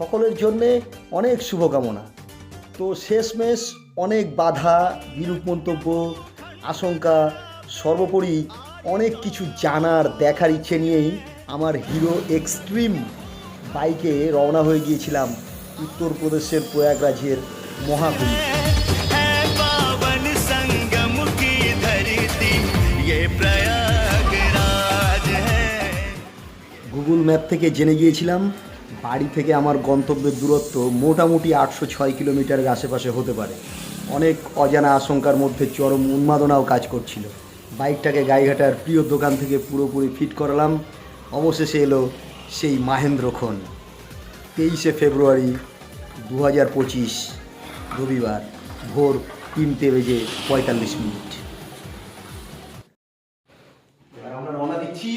সকলের জন্যে অনেক শুভকামনা। তো শেষমেশ অনেক বাধা, বিরূপ মন্তব্য, আশঙ্কা, সর্বোপরি অনেক কিছু জানার, দেখার ইচ্ছে নিয়েই আমার হিরো এক্সট্রিম বাইকে রওনা হয়ে গিয়েছিলাম উত্তরপ্রদেশের প্রয়াগরাজের মহাকুম গুগল ম্যাপ থেকে জেনে গিয়েছিলাম বাড়ি থেকে আমার গন্তব্যের দূরত্ব মোটামুটি আটশো ছয় কিলোমিটারের আশেপাশে হতে পারে। অনেক অজানা আশঙ্কার মধ্যে চরম উন্মাদনাও কাজ করছিল। বাইকটাকে গাইঘাটার প্রিয় দোকান থেকে পুরোপুরি ফিট করালাম। অবশেষে এলো সেই মাহেন্দ্র মাহেন্দ্রক্ষণ তেইশে ফেব্রুয়ারি দু হাজার পঁচিশ রবিবার ভোর তিনটে বেজে পঁয়তাল্লিশ মিনিট এবার আমরা রওনা দিচ্ছি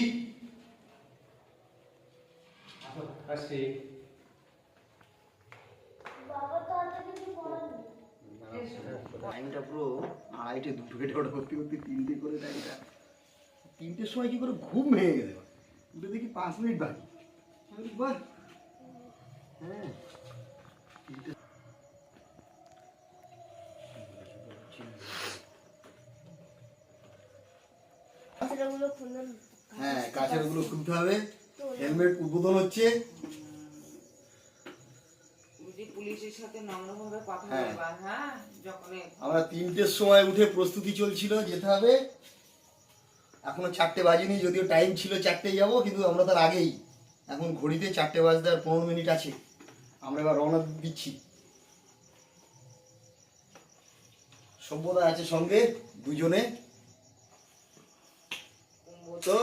টাইমটা পুরো আড়াইটে দুটো কেটে ওটা করতে করতে তিনটে করে টাইমটা তিনটের সময় কি করে ঘুম ভেঙে গেল উঠে দেখি পাঁচ মিনিট বাকি। বাহ! হ্যাঁ। তিনটে- হ্যাঁ কাছেরগুলো খুলতে হবে। হেলমেট উদ্বোধন হচ্ছে। পুলিশের সাথে নম্রভাবে কথা হ্যাঁ। বলবা হ্যাঁ? যখন আমরা তিনটের সময় উঠে প্রস্তুতি চলছিল যেতে হবে। এখনও চারটে বাজেনি যদিও টাইম ছিল চারটে যাব কিন্তু আমরা তার আগেই। এখন ঘড়িতে চারটে বাজতে আর পনেরো মিনিট আছে। আমরা এবার রওনা দিচ্ছি। সভ্যতা আছে সঙ্গে দুজনে। তো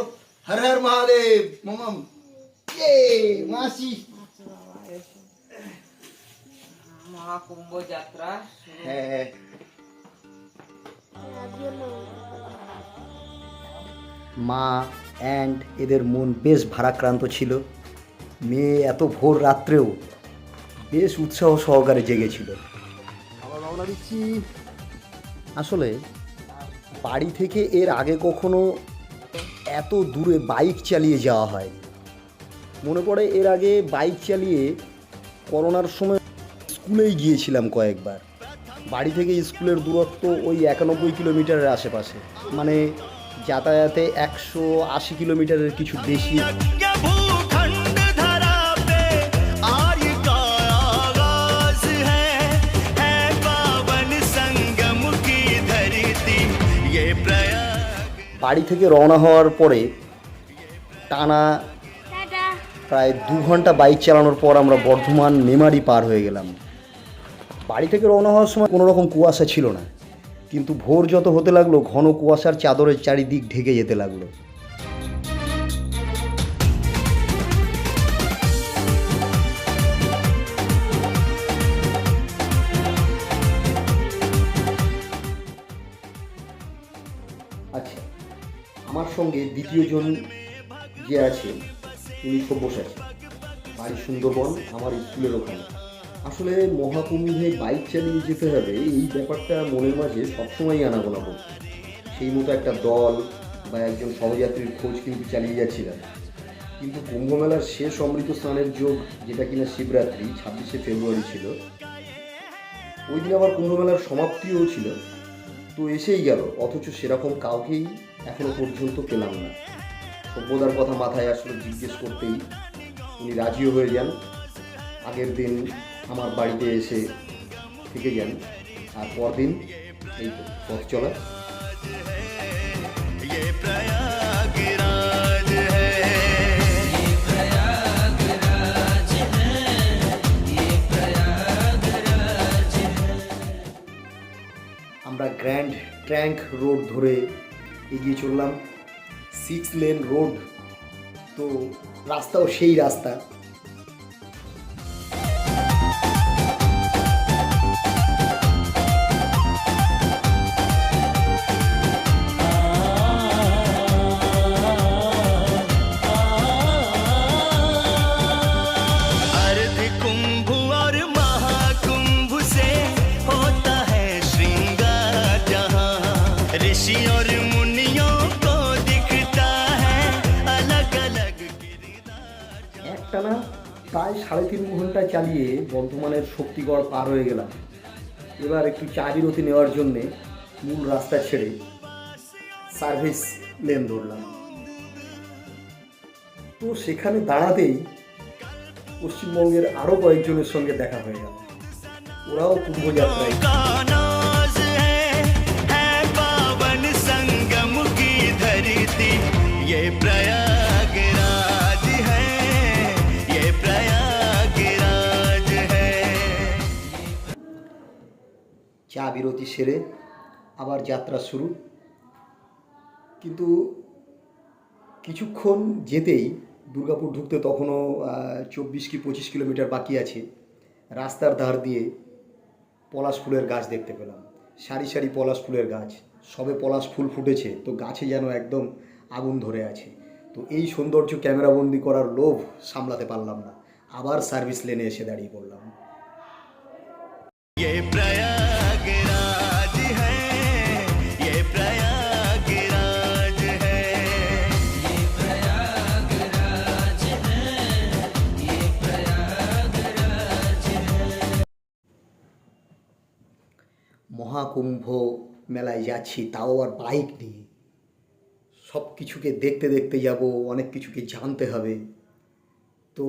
হর হর মহাদেব মামাম এ মাসি। মহাকুম্ভ যাত্রা হ্যাঁ। মা অ্যান্ড এদের মন বেশ ভারাক্রান্ত ছিল। মেয়ে এত ভোর রাত্রেও বেশ উৎসাহ সহকারে জেগেছিল। আসলে বাড়ি থেকে এর আগে কখনো এত দূরে বাইক চালিয়ে যাওয়া হয়। মনে পড়ে এর আগে বাইক চালিয়ে করোনার সময় স্কুলেই গিয়েছিলাম কয়েকবার। বাড়ি থেকে স্কুলের দূরত্ব ওই একানব্বই কিলোমিটারের আশেপাশে। মানে যাতায়াতে একশো আশি কিলোমিটারের কিছু বেশি। বাড়ি থেকে রওনা হওয়ার পরে টানা প্রায় দু ঘণ্টা বাইক চালানোর পর আমরা বর্ধমান মেমারি পার হয়ে গেলাম। বাড়ি থেকে রওনা হওয়ার সময় কোনো রকম কুয়াশা ছিল না। কিন্তু ভোর যত হতে লাগল, ঘন কুয়াশার চাদরের চারিদিক ঢেকে যেতে লাগল। আচ্ছা আমার সঙ্গে দ্বিতীয় জন যে আছে, উনি সব্যসাচী। বাড়ি সুন্দরবন, আমার স্কুলের ওখানে। আসলে মহাকুম্ভে বাইক চালিয়ে যেতে হবে, এই ব্যাপারটা মনের মাঝে সবসময়ই আনাগোনা করছে সেই মতো একটা দল বা একজন সহযাত্রীর খোঁজ কিন্তু চালিয়ে যাচ্ছিলাম। কিন্তু কুম্ভ মেলার শেষ অমৃত স্নানের যোগ, যেটা কিনা শিবরাত্রি, ছাব্বিশে ফেব্রুয়ারি ছিল ওই দিন আবার কুম্ভ মেলার সমাপ্তিও ছিল। তো এসেই গেল, অথচ সেরকম কাউকেই এখনও পর্যন্ত পেলাম না। সভ্যতার কথা মাথায় আসলে জিজ্ঞেস করতেই, উনি রাজিও হয়ে যান। আগের দিন আমার বাড়িতে এসে থেকে যান। আর পরদিন এই পথ চলা। আমরা গ্র্যান্ড ট্র্যাঙ্ক রোড ধরে এগিয়ে চললাম। সিক্স লেন রোড তো রাস্তাও সেই রাস্তা। চালিয়ে বর্ধমানের শক্তিগড় পার হয়ে গেলাম। এবার একটু চা বিরতি নেওয়ার জন্যে মূল রাস্তা ছেড়ে সার্ভিস লেন ধরলাম। তো সেখানে দাঁড়াতেই পশ্চিমবঙ্গের আরও কয়েকজনের সঙ্গে দেখা হয়ে গেল। ওরাও কুম্ভযাত্রায় का বিরতি সেরে আবার যাত্রা শুরু। কিন্তু কিছুক্ষণ যেতেই দুর্গাপুর ঢুকতে তখনও চব্বিশ কি পঁচিশ কিলোমিটার বাকি আছে। রাস্তার ধার দিয়ে পলাশ ফুলের গাছ দেখতে পেলাম। সারি সারি পলাশ ফুলের গাছ। সবে পলাশ ফুল ফুটেছে, তো গাছে যেন একদম আগুন ধরে আছে। তো এই সৌন্দর্য ক্যামেরাবন্দি করার লোভ সামলাতে পারলাম না। আবার সার্ভিস লেনে এসে দাঁড়িয়ে পড়লাম। মহাকুম্ভ মেলায় যাচ্ছি, তাও আর বাইক নিয়ে। সব কিছুকে দেখতে দেখতে যাব, অনেক কিছুকে জানতে হবে। তো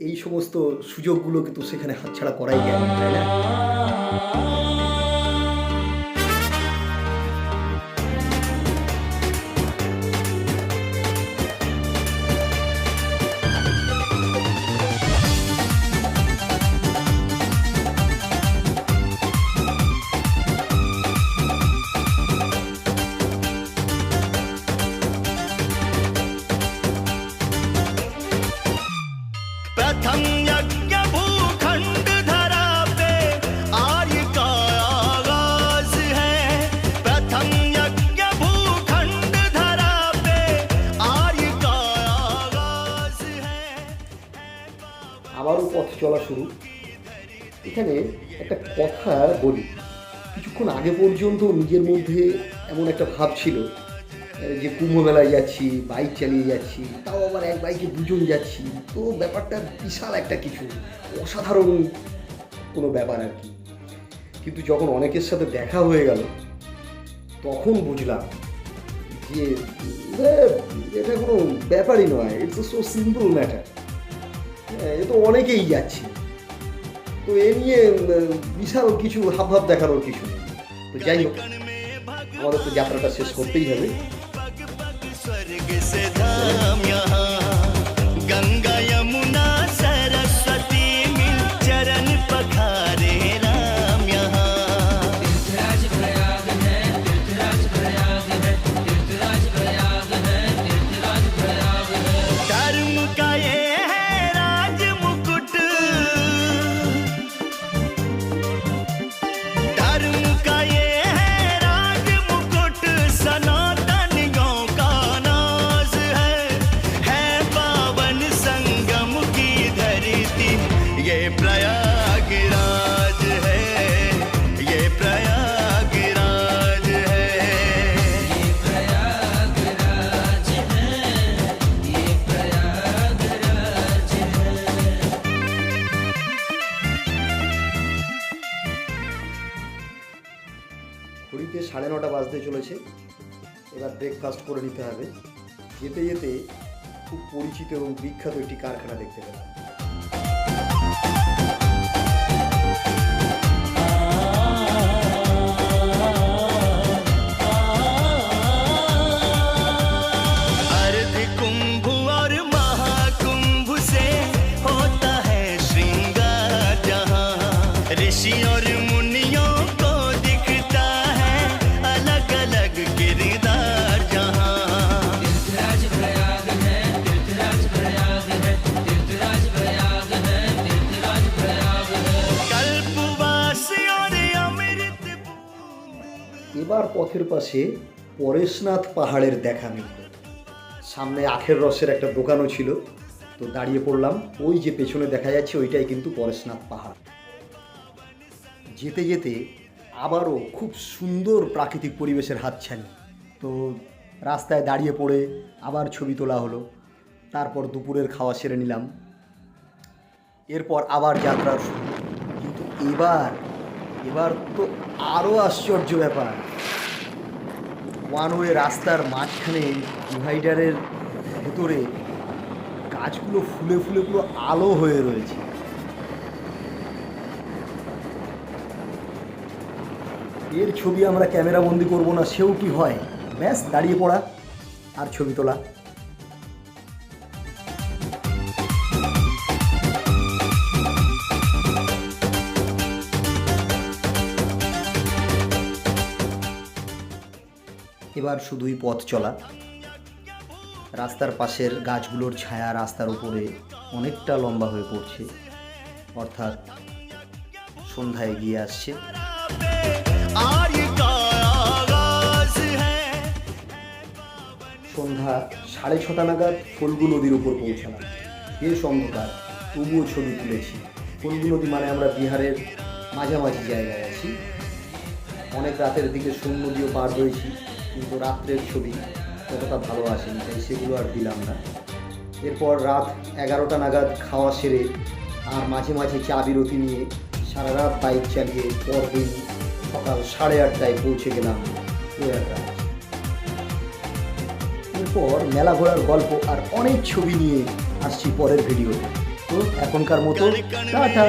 এই সমস্ত সুযোগগুলো কিন্তু সেখানে হাতছাড়া করাই যায়, তাই না? আবারও পথ চলা শুরু। এখানে একটা কথা বলি কিছুক্ষণ আগে পর্যন্ত নিজের মধ্যে এমন একটা ভাব ছিল যে কুম্ভ মেলায় যাচ্ছি বাইক চালিয়ে যাচ্ছি, তাও আবার এক বাইকে দুজন যাচ্ছি। তো ব্যাপারটা বিশাল একটা কিছু, অসাধারণ কোনো ব্যাপার আর কি। কিন্তু যখন অনেকের সাথে দেখা হয়ে গেল, তখন বুঝলাম যে এটা কোনো ব্যাপারই নয় ইটস সো সিম্পল ম্যাটার এ তো অনেকেই যাচ্ছে। তো এ নিয়ে বিশাল কিছু হাবভাব দেখানোর কিছু তো যাই হোক, আমাদের তো যাত্রাটা শেষ করতেই হবে। বাজতে চলেছে। এবার ব্রেকফাস্ট করে নিতে হবে। যেতে যেতে খুব পরিচিত এবং বিখ্যাত একটি কারখানা দেখতে পেলাম। পথের পাশে পরেশনাথ পাহাড়ের দেখা মিলল। সামনে আখের রসের একটা দোকানও ছিল। তো দাঁড়িয়ে পড়লাম। ওই যে পেছনে দেখা যাচ্ছে, ওইটাই কিন্তু পরেশনাথ পাহাড়। যেতে যেতে আবারও খুব সুন্দর প্রাকৃতিক পরিবেশের হাতছানি। তো রাস্তায় দাঁড়িয়ে পড়ে আবার ছবি তোলা হলো। তারপর দুপুরের খাওয়া সেরে নিলাম। এরপর আবার যাত্রা শুরু। কিন্তু এবার এবার তো আরও আশ্চর্য ব্যাপার। ওয়ান ওয়ে রাস্তার মাঝখানে ডিভাইডারের ভেতরে গাছগুলো ফুলে ফুলে পুরো আলো হয়ে রয়েছে। এর ছবি আমরা ক্যামেরা বন্দি করব না, সেও কি হয়? ব্যাস, দাঁড়িয়ে পড়া আর ছবি তোলা। এবার শুধুই পথ চলা। রাস্তার পাশের গাছগুলোর ছায়া রাস্তার উপরে অনেকটা লম্বা হয়ে পড়ছে। অর্থাৎ সন্ধ্যায় এগিয়ে আসছে। সন্ধ্যা সাড়ে ছটা নাগাদ ফল্গু নদীর উপর পৌঁছালাম। বেশ অন্ধকার, তবুও ছবি তুলেছি। ফল্গু নদী মানে আমরা বিহারের মাঝামাঝি জায়গায় আছি। অনেক রাতের দিকে শূন্য দিয়ে পার হয়েছি। কিন্তু রাত্রের ছবি ততটা ভালো আসেনি তাই সেগুলো আর দিলাম না। এরপর রাত এগারোটা নাগাদ খাওয়া সেরে আর মাঝে মাঝে চা বিরতি নিয়ে সারা রাত বাইক চালিয়ে পরদিন সকাল সাড়ে আটটায় পৌঁছে গেলাম এরপর মেলা ঘোরার গল্প আর অনেক ছবি নিয়ে আসছি পরের ভিডিওতে। তো এখনকার মতো টাটা।